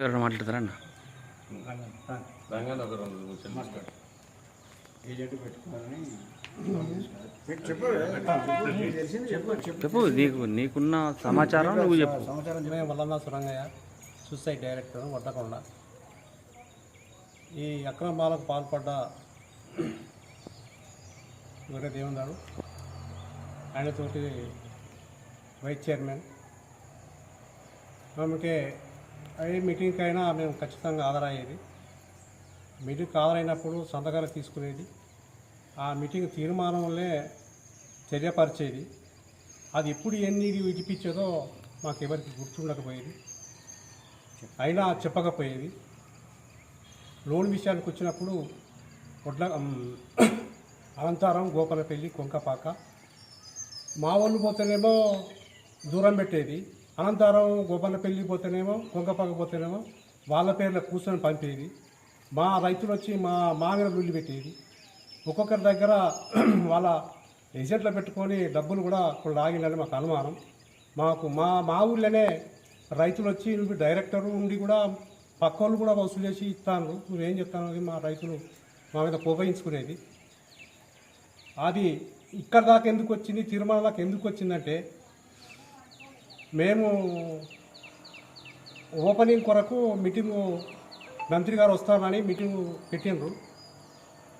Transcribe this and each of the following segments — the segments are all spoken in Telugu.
ఎవరైనా మాట్లాడతారా అన్న? చెప్పు నీకు నీకున్న సమాచారం నువ్వు చెప్పు. మేము వల్లన్న సురంగయ్య సూసైడ్ డైరెక్టర్ వడ్డకొండ. ఈ అక్రమాలకు పాల్పడ్డ గొర్రె దేవుందాడు ఆయనతోటి వైస్ చైర్మన్. ఆమెకి ఏ మీటింగ్కి అయినా మేము ఖచ్చితంగా హాజరయ్యేది. మీటింగ్కి హాజరైనప్పుడు సంతకాలు తీసుకునేది. ఆ మీటింగ్ తీర్మానంలే తెలియపరిచేది చర్యపరిచేది. అది ఎప్పుడు ఎన్ని విడిపించేదో మాకు ఎవరికి గుర్తుండకపోయేది. అయినా చెప్పకపోయేది. లోన్ విషయానికి వచ్చినప్పుడు వడ్ల అనంతారం అనంతరం కొంకపాక మా వాళ్ళు పోతేనేమో దూరం పెట్టేది. అనంతరం గోపాలపల్లి పోతేనేమో కొంగపాక పోతేనేమో వాళ్ళ పేర్ల కూర్చొని పంపేది. మా రైతులు వచ్చి మా మామిన మీద పెట్టేది. ఒక్కొక్కరి దగ్గర వాళ్ళ ఏజెంట్లు పెట్టుకొని డబ్బులు కూడా ఇప్పుడు లాగిందని మాకు అనుమానం. మాకు మా మా ఊళ్ళోనే రైతులు వచ్చి నువ్వు డైరెక్టర్ ఉండి కూడా పక్క వాళ్ళు కూడా వసూలు చేసి ఇస్తాను నువ్వేం చెప్తాను మా రైతులు మా మీద కోపయించుకునేది అది ఇక్కడ దాకా ఎందుకు వచ్చింది తిరుమల దాకా ఎందుకు వచ్చిందంటే మేము ఓపెనింగ్ కొరకు మీటింగు మంత్రి గారు వస్తానని మీటింగ్ పెట్టిండ్రు.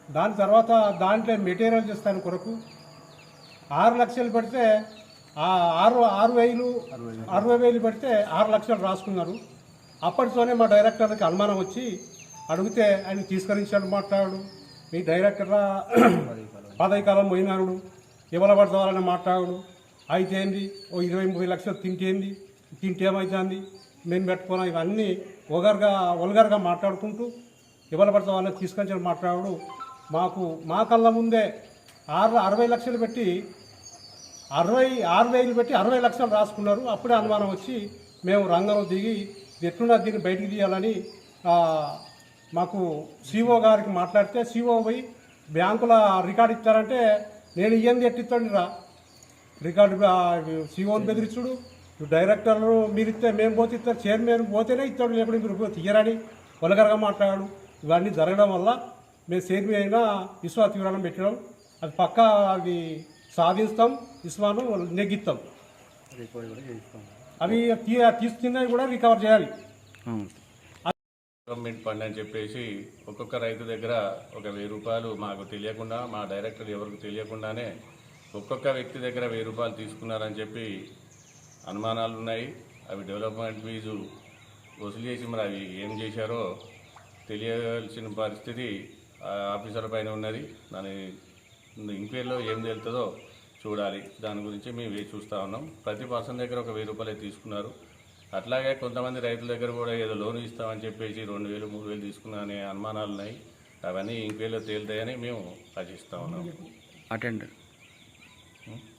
దాని తర్వాత దాంట్లో మెటీరియల్ చేస్తాను కొరకు ఆరు లక్షలు పెడితే ఆ ఆరు ఆరు వేలు అరవై వేలు పెడితే ఆరు లక్షలు రాసుకున్నారు. అప్పటితోనే మా డైరెక్టర్కి అనుమానం వచ్చి అడిగితే ఆయన తీసుకరించాడు మాట్లాడు. మీ డైరెక్టర్ పదవి కాలం పోయినాడు ఎవరు పడతావాలని మాట్లాడు. అయితే ఏంది ఓ ఇరవై ముప్పై లక్షలు తింటేంది? తింటే మేము పెట్టుకున్నాం. ఇవన్నీ ఒగరుగా ఒలగరుగా మాట్లాడుకుంటూ ఎవరు పడితే వాళ్ళని తీసుకొని మాట్లాడు. మాకు మా కళ్ళ ముందే ఆరు అరవై లక్షలు పెట్టి అరవై ఆరు వేలు పెట్టి అరవై లక్షలు రాసుకున్నారు. అప్పుడే అనుమానం వచ్చి మేము రంగంలో దిగి ఎట్లున్నా దీన్ని బయటికి తీయాలని మాకు సిఓ గారికి మాట్లాడితే సిఓ పోయి బ్యాంకుల రికార్డు ఇచ్చారంటే నేను ఇయ్యంది ఎట్టిస్తాడు రా రికార్డు సీఓని బెదిరించుడు డైరెక్టర్లు మీరు ఇస్తే మేము పోతే ఇస్తారు చైర్మన్ పోతేనే ఇస్తాడు లేకపోతే మీరు తీయరని వలగరగా మాట్లాడాడు ఇవన్నీ జరగడం వల్ల మేము చైర్మన్ అయినా విశ్వాస తీవ్రం పెట్టడం అది పక్కా అవి సాధిస్తాం విశ్వాను నెగ్గిస్తాం. అవి తీసుకున్నవి కూడా రికవర్ చేయాలి. గవర్నమెంట్ ఫండ్ అని చెప్పేసి ఒక్కొక్క రైతు దగ్గర ఒక వెయ్యి రూపాయలు మాకు తెలియకుండా మా డైరెక్టర్ ఎవరికి తెలియకుండానే ఒక్కొక్క వ్యక్తి దగ్గర వెయ్యి రూపాయలు తీసుకున్నారని చెప్పి అనుమానాలు ఉన్నాయి అవి డెవలప్మెంట్ ఫీజు వసూలు చేసి మరి అవి ఏం చేశారో తెలియాల్సిన పరిస్థితి ఆఫీసర్ పైన ఉన్నది. దాని ఇంక్వైరీలో ఏం తెలుతుందో చూడాలి. దాని గురించి మేము వేచి చూస్తూ ఉన్నాం. ప్రతి పర్సన్ దగ్గర ఒక వెయ్యి రూపాయలే తీసుకున్నారు. అట్లాగే కొంతమంది రైతుల దగ్గర కూడా ఏదో లోన్ ఇస్తామని చెప్పేసి రెండు వేలు మూడు వేలు తీసుకున్నా అనే అనుమానాలు ఉన్నాయి అవన్నీ ఇంక్వైరీలో తేలుతాయని మేము ఆశిస్తూ ఉన్నాం. అటెండర్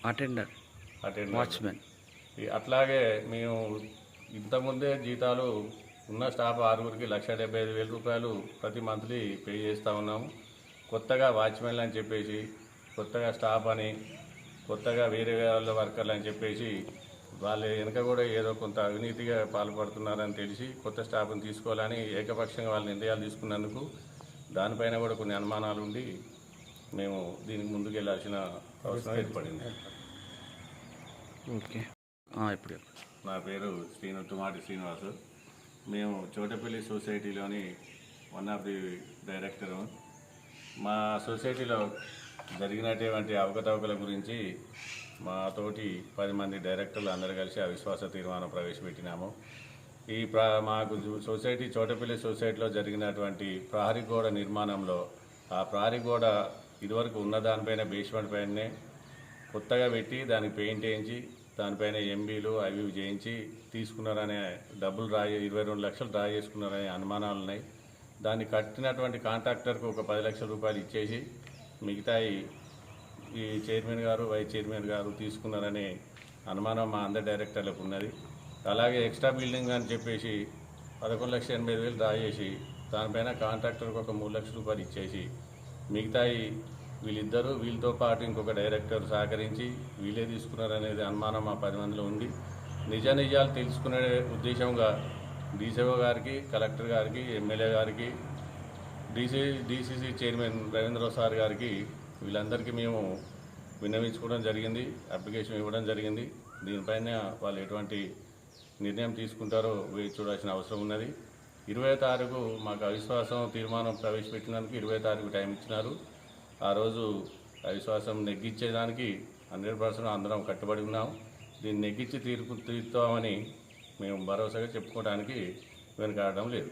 అటెండర్ అటెండ్ వాచ్మెన్ అట్లాగే మేము ఇంతకుముందే జీతాలు ఉన్న స్టాఫ్ ఆరుగురికి లక్ష డెబ్బై ఐదు వేల రూపాయలు ప్రతి మంత్లీ పే చేస్తూ ఉన్నాము. కొత్తగా వాచ్మెన్లు అని చెప్పేసి కొత్తగా స్టాఫ్ అని కొత్తగా వేరే వాళ్ళ వర్కర్లు అని చెప్పేసి వాళ్ళ వెనక కూడా ఏదో కొంత అవినీతిగా పాల్పడుతున్నారని తెలిసి కొత్త స్టాఫ్ని తీసుకోవాలని ఏకపక్షంగా వాళ్ళ నిర్ణయాలు తీసుకున్నందుకు దానిపైన కూడా కొన్ని అనుమానాలు ఉండి మేము దీనికి ముందుకు వెళ్ళాల్సిన అవసరం ఏర్పడింది ఓకే. ఆ, ఇప్పుడు. నా పేరు శ్రీను తుమాటి శ్రీనివాసు. మేము చోటపల్లి సొసైటీలోని వన్ ఆఫ్ ది డైరెక్టర్. మా సొసైటీలో జరిగినటువంటి అవకతవకల గురించి మా తోటి పది మంది డైరెక్టర్లు అందరూ కలిసి అవిశ్వాస తీర్మానం ప్రవేశపెట్టినాము. ఈ ప్ర మాకు సొసైటీ చోటపల్లి సొసైటీలో జరిగినటువంటి ప్రహరీ గోడ నిర్మాణంలో ఆ ప్రహరీ గోడ ఇదివరకు ఉన్న దానిపైన బేస్మెంట్ పైనే కొత్తగా పెట్టి దానికి పెయింట్ వేయించి దానిపైన ఎంబీలు అవి ఇవి చేయించి తీసుకున్నారనే డబ్బులు డ్రా ఇరవై రెండు లక్షలు డ్రా చేసుకున్నారనే అనుమానాలు ఉన్నాయి. దాన్ని కట్టినటువంటి కాంట్రాక్టర్కు ఒక పది లక్షల రూపాయలు ఇచ్చేసి మిగతాయి ఈ చైర్మన్ గారు వైస్ చైర్మన్ గారు తీసుకున్నారనే అనుమానం మా అందరి డైరెక్టర్లకు ఉన్నది. అలాగే ఎక్స్ట్రా బిల్డింగ్ అని చెప్పేసి పదకొండు లక్షల ఎనభై వేలు డ్రా చేసి దానిపైన కాంట్రాక్టర్కి ఒక మూడు లక్షల రూపాయలు ఇచ్చేసి మిగతాయి వీళ్ళిద్దరూ వీళ్ళతో పాటు ఇంకొక డైరెక్టర్ సహకరించి వీళ్ళే తీసుకున్నారనేది అనుమానం మా పది మందిలో ఉంది. నిజ నిజాలు తెలుసుకునే ఉద్దేశంగా డీసీఓ గారికి కలెక్టర్ గారికి ఎమ్మెల్యే గారికి DC DCC chairman Ravindra sir garu వీళ్ళందరికీ మేము విన్నవించుకోవడం జరిగింది అప్లికేషన్ ఇవ్వడం జరిగింది. దీనిపైన వాళ్ళు ఎటువంటి నిర్ణయం తీసుకుంటారో వేచి చూడాల్సిన అవసరం ఉన్నది. ఇరవై తారీఖు మాకు అవిశ్వాసం తీర్మానం ప్రవేశపెట్టినందుకు ఇరవై తారీఖు టైం ఇచ్చినారు. ఆ రోజు అవిశ్వాసం నెగ్గించేదానికి హండ్రెడ్ పర్సెంట్ అందరం కట్టుబడి ఉన్నాం. దీన్ని నెగ్గించి తీర్పు తీరుతామని మేము భరోసాగా చెప్పుకోవడానికి వెనుకాడడం లేదు.